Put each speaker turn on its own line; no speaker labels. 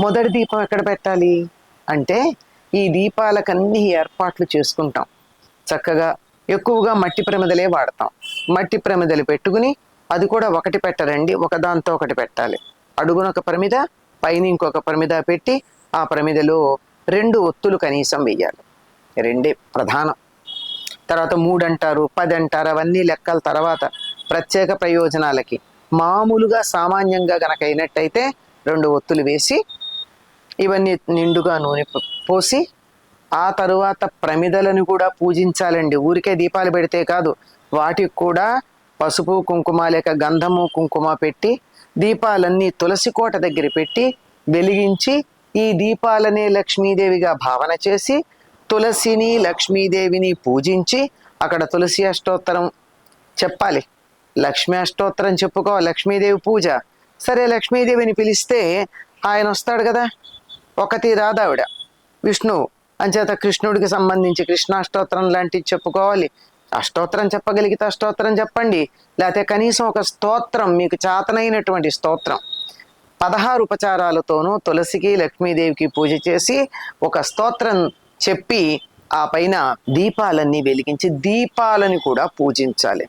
మొదటి దీపం ఎక్కడ పెట్టాలి? అంటే ఈ దీపాలకన్నీ ఏర్పాట్లు చేసుకుంటాం. చక్కగా ఎక్కువగా మట్టి ప్రమిదలే వాడతాం. మట్టి ప్రమిదలు పెట్టుకుని అది కూడా ఒకటి పెట్టరండి. ఒకదాంతో ఒకటి పెట్టాలి. అడుగున ఒక ప్రమిద పైన ఇంకొక ప్రమిద పెట్టి ఆ ప్రమిదలో రెండు ఒత్తులు కనీసం వేయాలి రెండే ప్రధానం. తర్వాత మూడు అంటారు పది అంటారు అవన్నీ లెక్కల తర్వాత ప్రత్యేక ప్రయోజనాలకి. మామూలుగా సామాన్యంగా గనక అయినట్టయితే రెండు ఒత్తులు వేసి ఇవన్నీ నిండుగా నూనె పోసి ఆ తరువాత ప్రమిదలను కూడా పూజించాలండి. ఊరికే దీపాలు పెడితే కాదు వాటికి కూడా పసుపు కుంకుమ లేక గంధము కుంకుమ పెట్టి దీపాలన్నీ తులసి కోట దగ్గర పెట్టి వెలిగించి ఈ దీపాలనే లక్ష్మీదేవిగా భావన చేసి తులసిని లక్ష్మీదేవిని పూజించి అక్కడ తులసి అష్టోత్తరం చెప్పాలి. లక్ష్మీ అష్టోత్తరం చెప్పుకో లక్ష్మీదేవి పూజ. సరే లక్ష్మీదేవిని పిలిస్తే ఆయన వస్తాడు కదా? ఒకటి రాదావిడ విష్ణువు అంచేత కృష్ణుడికి సంబంధించి కృష్ణాష్టోత్తరం లాంటివి చెప్పుకోవాలి. అష్టోత్తరం చెప్పగలిగితే అష్టోత్తరం చెప్పండి. లేకపోతే కనీసం ఒక స్తోత్రం మీకు చాతనైనటువంటి స్తోత్రం. పదహారు ఉపచారాలతోనూ తులసికి లక్ష్మీదేవికి పూజ చేసి ఒక స్తోత్రం చెప్పి ఆ పైన దీపాలన్నీ వెలిగించి దీపాలని కూడా పూజించాలి.